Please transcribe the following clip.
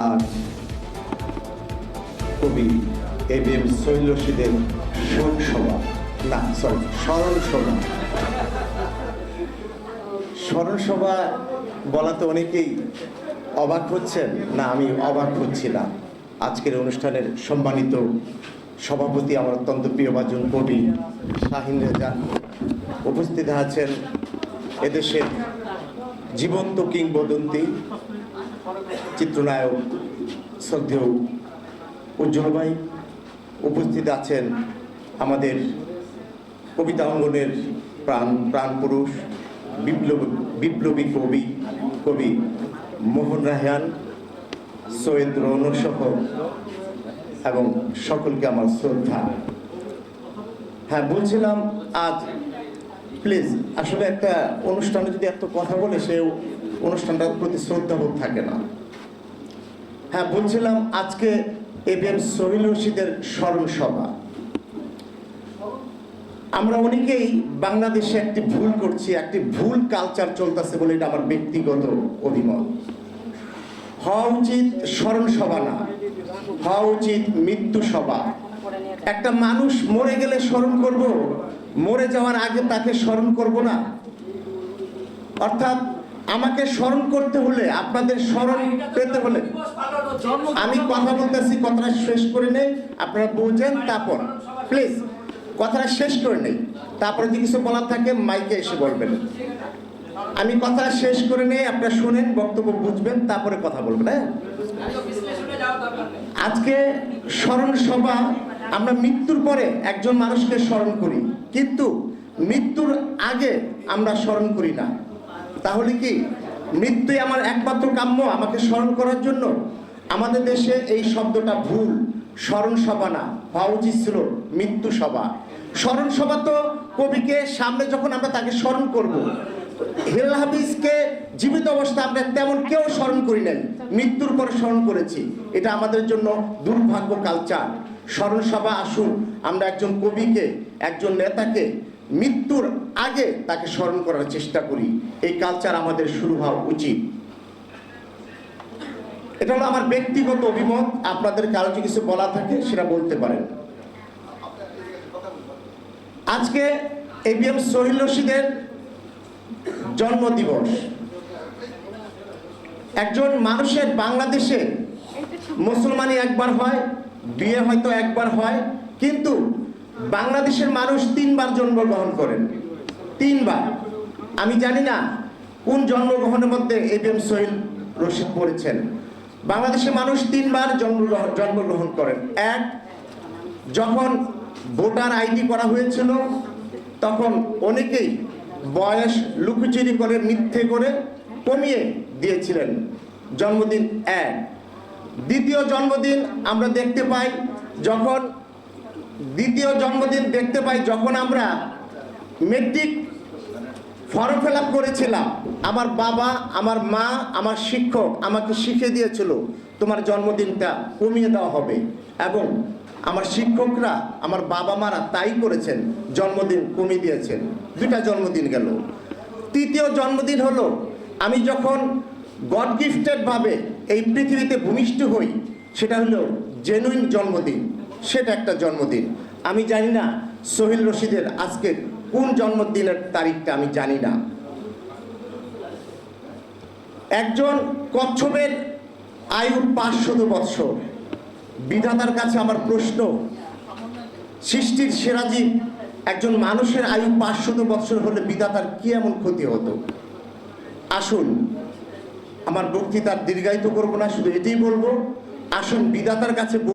আজ কবি এ B M সৈল রশিদের শোক সভা না সরি স্মরণ সভা স্মরণ সভা বলাতে অনেকেই অবাক হচ্ছেন। না, আমি অবাক হচ্ছি না। আজকের অনুষ্ঠানের সম্মানিত সভাপতি আমার অত্যন্ত প্রিয় প্রিয়ভাজন কবি শাহিন রেজা উপস্থিত আছেন। এদেশের জীবন্ত কিংবদন্তি চিত্রনায়ক শ্রদ্ধেয় উজ্জ্বল ভাই উপস্থিত আছেন আমাদের কবিতা অঙ্গনের প্রাণ প্রাণ পুরুষ, বিপ্লব বিপ্লবী কবি কবি মোহন রায়হান, সৈয়দ রৌনক সহ এবং সকলকে আমার শ্রদ্ধা। হ্যাঁ বলছিলাম আজ প্লিজ আসলে একটা অনুষ্ঠানে যদি এত কথা বলে সে অনুষ্ঠানটার প্রতি শ্রদ্ধাবোধ থাকে না। হ্যাঁ বলছিলাম আজকে এ বি এম সহিল রশিদের স্মরণ সভা আমরা অনেকেই বাংলাদেশে একটি ভুল করছি, একটি ভুল কালচার চলতেছে বলে এটা আমার ব্যক্তিগত অভিমত। হওয়া উচিত স্মরণ সভা না, হওয়া উচিত মৃত্যু সভা। একটা মানুষ মরে গেলে স্মরণ করব, মরে যাওয়ার আগে তাকে স্মরণ করব না। অর্থাৎ আমাকে স্মরণ করতে হলে, আপনাদের স্মরণ পেতে হলে। আমি কথা বলতেছি, কথাটা শেষ করে নেই, আপনারা বুঝেন, তারপর প্লিজ কথাটা শেষ করে নেই। তারপরে যদি কিছু বলার থাকে মাইকে এসে বলবেন। আমি কথাটা শেষ করে নেই, আপনারা শুনেন, বক্তব্য বুঝবেন, তারপরে কথা বলবেন হ্যাঁ? আজকে স্মরণ সভা, আমরা মৃত্যুর পরে একজন মানুষকে স্মরণ করি, কিন্তু মৃত্যুর আগে আমরা স্মরণ করি না। তাহলে কি? মৃত্যুই আমার একমাত্র কাম্য। আমাকে স্মরণ করার জন্য আমাদের দেশে এই শব্দটা ভুল। স্মরণ সভা না, হওয়া উচিত ছিল মৃত্যু সভা। স্মরণ সভা তো কবিকে সামনে যখন আমরা তাকে স্মরণ করব। হেল হাফিজকে জীবিত অবস্থা আমরা তেমন কেউ স্মরণ করি নাই। মৃত্যুর পরে স্মরণ করেছি। এটা আমাদের জন্য দুর্ভাগ্য কালচার স্মরণ সভা আসুন। আমরা একজন কবিকে, একজন নেতাকে মৃত্যুর আগে তাকে স্মরণ করার চেষ্টা করি। এই কালচার আমাদের শুরু হওয়া উচিত। এটা হলো আমার ব্যক্তিগত অভিমত। আপনাদের কারও যদি কিছু বলা থাকে সেটা বলতে পারেন। আজকে এবিএম সহিল রশিদের জন্মদিবস। একজন মানুষের বাংলাদেশে মুসলমানি একবার হয়, বিয়ে হয়তো একবার হয়, কিন্তু বাংলাদেশের মানুষ তিনবার জন্মগ্রহণ করেন। তিনবার। আমি জানি না কোন জন্মগ্রহণের মধ্যে এবিএম সহিল রশিদ পড়েছেন। বাংলাদেশের মানুষ তিনবার জন্মগ্রহণ জন্মগ্রহণ করেন। এক, যখন ভোটার আইডি করা হয়েছিল, তখন অনেকেই বয়স লুকোচুরি করে, মিথ্যে করে কমিয়ে দিয়েছিলেন। জন্মদিন এক। দ্বিতীয় জন্মদিন আমরা দেখতে পাই যখন দ্বিতীয় জন্মদিন দেখতে পাই যখন আমরা মেট্রিক ফর্ম ফিল করেছিলাম, আমার বাবা, আমার মা, আমার শিক্ষক আমাকে শিখিয়ে দিয়েছিল তোমার জন্মদিনটা কমিয়ে দেওয়া হবে। এবং আমার শিক্ষকরা, আমার বাবা মারা তাই করেছেন, জন্মদিন কমিয়ে দিয়েছেন। দুটা জন্মদিন গেল। তৃতীয় জন্মদিন হলো, আমি যখন গড গিফটেড ভাবে এই পৃথিবীতে ভূমিষ্ঠ হই, সেটা হলো জেনুইন জন্মদিন। সেটা একটা জন্মদিন। আমি জানি না সোহেল রশিদের আজকের কোন জন্মদিনের তারিখটা আমি জানি না। একজন কচ্ছপের আয়ু পাঁচশত বৎসর। বিধাতার কাছে আমার প্রশ্ন, সৃষ্টির সেরাজীব একজন মানুষের আয়ু পাঁচশত বৎসর হলে বিধাতার কি এমন ক্ষতি হতো? আসুন, আমার বক্তৃতার দীর্ঘায়িত করব না, শুধু এটাই বলব, আসুন বিধাতার কাছে